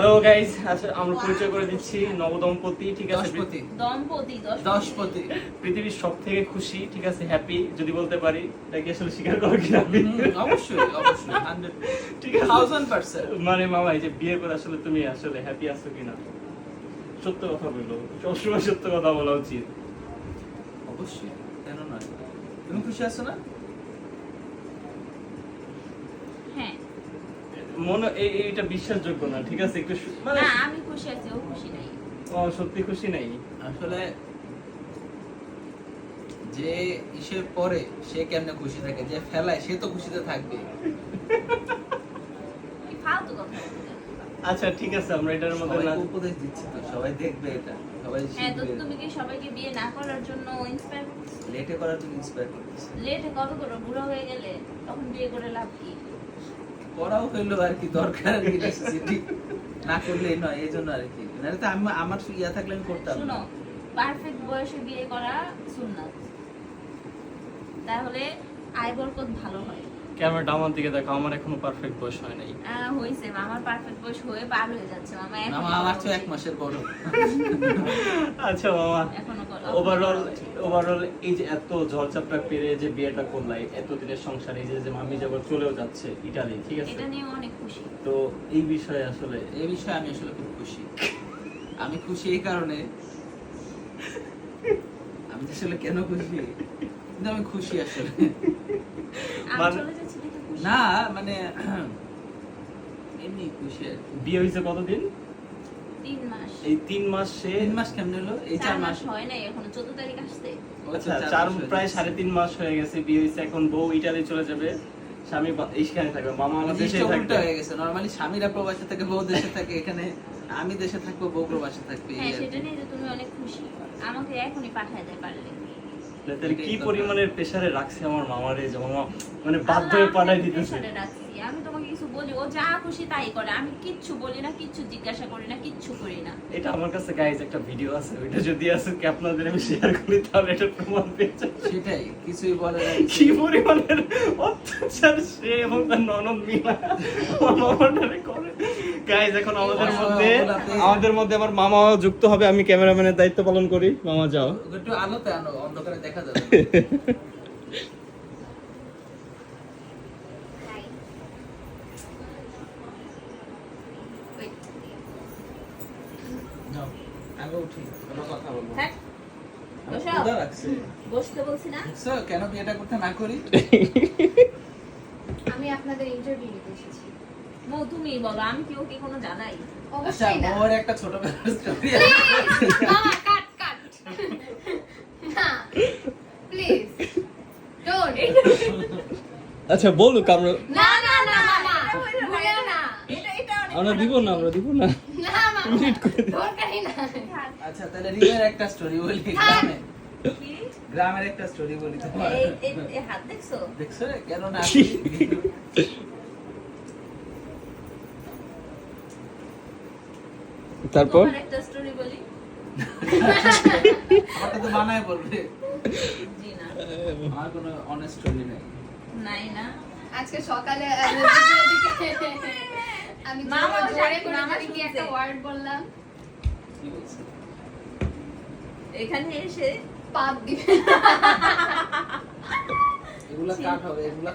Hello guys আচ্ছা আমরা পরিচয় করে দিচ্ছি নবদম্পতি ঠিক আছে? দশপতি। দম্পতি দশপতি। পৃথিবীর সব থেকে খুশি ঠিক আছে হ্যাপি যদি বলতে পারি এটা কি আসলে স্বীকার করো কিনা? অবশ্যই অবশ্যই হান্ড্রেড ঠিক আছে। থাউজেন্ড পার্সেন্ট মানে মামা এই যে বিয়ে করে আসলে তুমি আসলে হ্যাপি আছো কিনা? সত্য কথা বলল সবসময় সত্য কথা বলা উচিত। অবশ্যই কেন নয়? তুমি খুশি আছো না হ্যাঁ মনে এই এইটা বিশ্বাসযোগ্য না ঠিক আছে? একটু মানে আমি খুশি আছি ও খুশি নাই। ও সত্যি খুশি নাই? আসলে যে ইসের পরে সে কেমনে খুশি থাকে যে ফেলায় সে তো খুশিতে থাকবে। আচ্ছা ঠিক আছে আমরা এটার মধ্যে না উপদেশ দিচ্ছি তো সবাই দেখবে এটা সবাই হ্যাঁ তো তুমি কি সবাইকে বিয়ে না করার জন্য ইন্সপায়ার লেটে করার জন্য ইন্সপায়ার করতেছে। লেটে কবে করো বুড়ো হয়ে গেলে তখন বিয়ে করে লাভ কি? করাও হইল আর কি, দরকার না করলে নয়, এই জন্য আর কি। নাহলে তো আমি, আমার ইয়া থাকলে আমি করতাম। শুনো পারফেক্ট বয়সে বিয়ে করা সুন্নাত। তাহলে আয় বরকত ভালো হয়। ক্যামেরাটা আমার দিকে দেখো আমার এখনও পারফেক্ট বয়স হয় নাই। আহ, হয়েছে মামার পারফেক্ট বয়স হয়ে পার হয়ে যাচ্ছে মামা এখন আমার তো এক মাসের বড়। আচ্ছা মামা ওভারঅল ওভারঅল এই যে এত ঝড়চাপটা পেরে যে বিয়েটা করলাই এতদিনের সংসারে এই যে যে মামি যাবার চলেও যাচ্ছে ইটালি ঠিক আছে? এটা নিয়ে অনেক খুশি। তো এই বিষয়ে আসলে এই বিষয়ে আমি আসলে খুব খুশি। আমি খুশি এই কারণে। আমি আসলে কেন খুশি? কিন্তু আমি খুশি আসলে। মানে- চলে যাচ্ছি দেখে খুশি না মানে এমনি খুশি বিয়ে হয়েছে কতদিন? তিন মাস। এই তিন মাস তিন মাস কেমন হলো? এই চার চার মাস মাস হয় নাই এখনও চোদ্দ তারিখ আসতে আচ্ছা চার চার মাস হয়ে প্রায় সাড়ে তিন মাস হয়ে গেছে বিয়ে হয়েছে এখন বউ ইটালি চলে যাবে। স্বামী এইখানে থাকবে মামা আমার দেশে থাকবে। হয়ে গেছে। নরমালি স্বামীরা প্রবাসে থাকে বউ দেশে থাকে এখানে আমি দেশে থাকব বউ প্রবাসে থাকবে হ্যাঁ সেটা নিয়ে তুমি অনেক খুশি। আমাকে এখনই পাঠায় দেয় পারলে। তাহলে কি পরিমাণের প্রেসারে রাখছে আমার মামারে যে মামা মানে বাধ্য হয়ে পাঠাই দিতেছে। আমি তোমাকে কিছু বলি ও যা খুশি তাই করে আমি কিচ্ছু বলি না কিচ্ছু জিজ্ঞাসা করি না কিচ্ছু করি না এটা আমার কাছে গাইজ একটা ভিডিও আছে ওইটা যদি আজকে আপনাদের আমি শেয়ার করি তাহলে এটা প্রমাণ পেয়ে। সেটাই কিছুই বলে না কি পরিমাণের অত্যাচার সে এবং তার ননদ মিলা আমার মামাটারে করে গাইজ এখন আমাদের মধ্যে আমাদের মধ্যে আমার মামাও যুক্ত হবে আমি ক্যামেরাম্যানের দায়িত্ব পালন করি। মামা যাও। একটু আলোতে আনো অন্ধকারে দেখা যাবে। কেন বিয়েটা করতে না করি? আমি আপনাদের ইন্টারভিউ নিতে এসেছি। মৌ তুমি বলো আমি কি ওকে কোনো জানাই? আচ্ছা অবশ্যই না। মোর একটা ছোটবেলার স্টোরি মামা কাট কাট। না প্লিজ ডোন্ট আচ্ছা বলুক আমরা না না না মামা ভুলেও না। এটা এটা আমরা দিব না আমরা দিব না। না দরকারই না। আচ্ছা তাহলে রিমের একটা স্টোরি বলি। গ্রামে গ্রামের একটা স্টোরি বলি তোমার। এই হাত দেখছ? দেখছ কেন না তারপর? একটা স্টোরি বলি? আমারটা তো বানায় বলবে। জি না। আমার কোনো অনেস্ট স্টোরি নেই। নাই না। আজকে সকালে আমি মামা জোরে- করে মামা কি একটা ওয়ার্ড বললাম। এখানে এসে পাপ দিবে। এগুলা কাট হবে? এগুলা